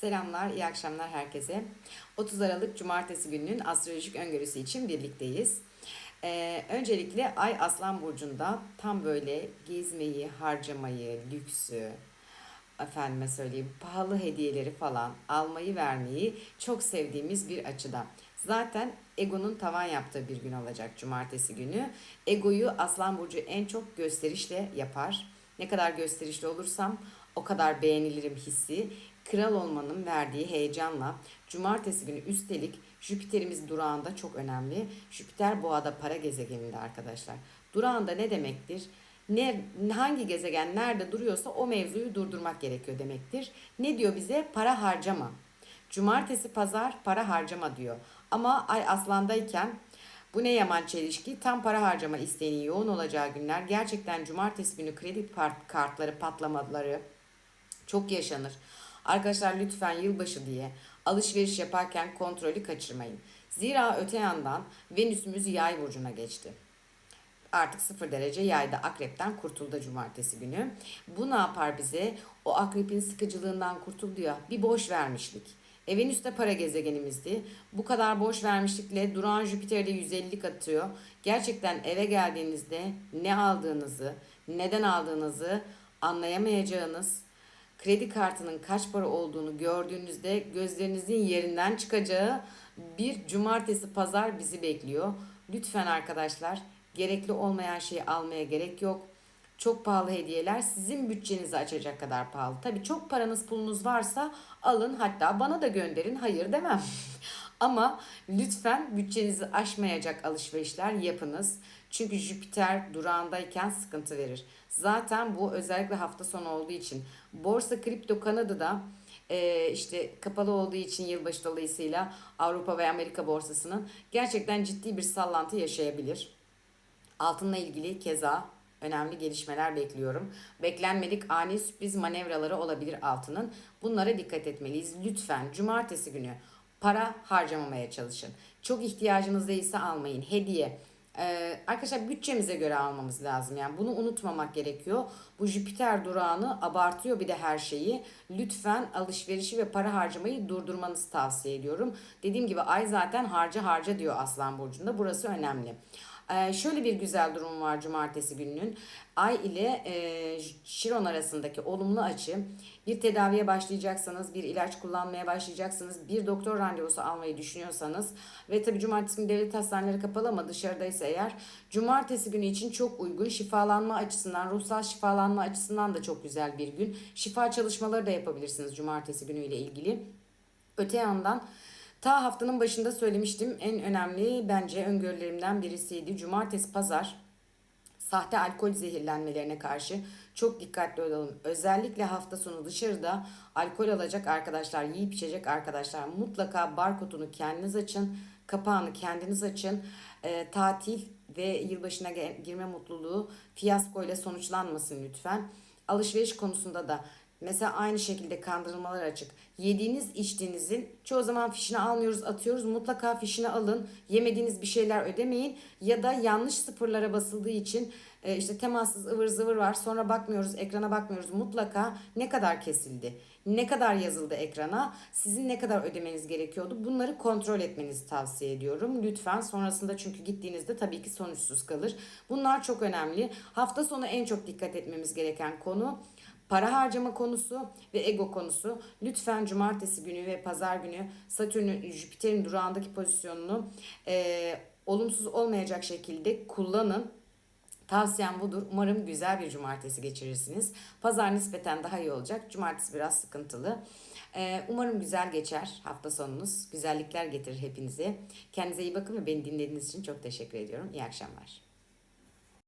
Selamlar, iyi akşamlar herkese. 30 Aralık Cumartesi gününün astrolojik öngörüsü için birlikteyiz. Ee, öncelikle Ay Aslan Burcu'nda tam böyle gezmeyi, harcamayı, lüksü, efendime söyleyeyim pahalı hediyeleri falan almayı vermeyi çok sevdiğimiz bir açıda. Zaten egonun tavan yaptığı bir gün olacak cumartesi günü. Egoyu Aslan Burcu en çok gösterişle yapar. Ne kadar gösterişli olursam o kadar beğenilirim hissi. Kral olmanın verdiği heyecanla cumartesi günü üstelik Jüpiter'imiz durağında çok önemli. Jüpiter boğada para gezegeninde arkadaşlar. Durağında ne demektir? Ne, hangi gezegen nerede duruyorsa o mevzuyu durdurmak gerekiyor demektir. Ne diyor bize? Para harcama. Cumartesi pazar para harcama diyor. Ama ay aslandayken bu ne yaman çelişki. Tam para harcama isteğinin yoğun olacağı günler. Gerçekten cumartesi günü kredi kart- kartları patlamaları çok yaşanır. Arkadaşlar lütfen yılbaşı diye alışveriş yaparken kontrolü kaçırmayın. Zira öte yandan Venüs'ümüz yay burcuna geçti artık sıfır derece yayda akrepten kurtuldu cumartesi günü. Bu ne yapar bize? O akrebin sıkıcılığından kurtul diyor. Bir boş vermişlik. E Venüs de para gezegenimizdi. Bu kadar boş vermişlikle duran Jüpiter'de 150'lik atıyor. Gerçekten eve geldiğinizde ne aldığınızı, neden aldığınızı anlayamayacağınız, kredi kartının kaç para olduğunu gördüğünüzde gözlerinizin yerinden çıkacağı bir cumartesi pazar bizi bekliyor. Lütfen arkadaşlar gerekli olmayan şeyi almaya gerek yok. Çok pahalı hediyeler sizin bütçenizi açacak kadar pahalı. Tabii çok paranız pulunuz varsa alın hatta bana da gönderin hayır demem. Ama lütfen bütçenizi aşmayacak alışverişler yapınız. Çünkü Jüpiter durağındayken sıkıntı verir. Zaten bu özellikle hafta sonu olduğu için Borsa Kripto Kanada'da e, işte kapalı olduğu için yılbaşı dolayısıyla Avrupa ve Amerika borsasının gerçekten ciddi bir sallantı yaşayabilir. Altınla ilgili keza önemli gelişmeler bekliyorum. Beklenmedik ani sürpriz manevraları olabilir altının. Bunlara dikkat etmeliyiz. Lütfen cumartesi günü para harcamamaya çalışın. Çok ihtiyacınız değilse almayın. Hediye. Ee, arkadaşlar bütçemize göre almamız lazım. Yani bunu unutmamak gerekiyor. Bu Jüpiter durağını abartıyor bir de her şeyi. Lütfen alışverişi ve para harcamayı durdurmanızı tavsiye ediyorum. Dediğim gibi ay zaten harca harca diyor Aslan Burcu'nda. Burası önemli. Ee, şöyle bir güzel durum var cumartesi gününün. Ay ile e, Şiron arasındaki olumlu açı bir tedaviye başlayacaksanız, bir ilaç kullanmaya başlayacaksanız, bir doktor randevusu almayı düşünüyorsanız ve tabii cumartesi günü devlet hastaneleri kapalı ama dışarıdaysa eğer cumartesi günü için çok uygun şifalanma açısından, ruhsal şifalanma açısından da çok güzel bir gün. Şifa çalışmaları da yapabilirsiniz cumartesi günüyle ilgili. Öte yandan Ta haftanın başında söylemiştim en önemli bence öngörülerimden birisiydi. Cumartesi pazar sahte alkol zehirlenmelerine karşı çok dikkatli olalım. Özellikle hafta sonu dışarıda alkol alacak arkadaşlar, yiyip içecek arkadaşlar mutlaka barkodunu kendiniz açın, kapağını kendiniz açın. E, tatil ve yılbaşına girme mutluluğu fiyaskoyla sonuçlanmasın lütfen. Alışveriş konusunda da Mesela aynı şekilde kandırılmalar açık. Yediğiniz içtiğinizin çoğu zaman fişini almıyoruz atıyoruz. Mutlaka fişini alın. Yemediğiniz bir şeyler ödemeyin. Ya da yanlış sıfırlara basıldığı için e, işte temassız ıvır zıvır var. Sonra bakmıyoruz ekrana bakmıyoruz. Mutlaka ne kadar kesildi? Ne kadar yazıldı ekrana? Sizin ne kadar ödemeniz gerekiyordu? Bunları kontrol etmenizi tavsiye ediyorum. Lütfen sonrasında çünkü gittiğinizde tabii ki sonuçsuz kalır. Bunlar çok önemli. Hafta sonu en çok dikkat etmemiz gereken konu para harcama konusu ve ego konusu. Lütfen cumartesi günü ve pazar günü Satürn'ün Jüpiter'in durağındaki pozisyonunu e, olumsuz olmayacak şekilde kullanın. Tavsiyem budur. Umarım güzel bir cumartesi geçirirsiniz. Pazar nispeten daha iyi olacak. Cumartesi biraz sıkıntılı. Ee, umarım güzel geçer hafta sonunuz. Güzellikler getirir hepinize. Kendinize iyi bakın ve beni dinlediğiniz için çok teşekkür ediyorum. İyi akşamlar.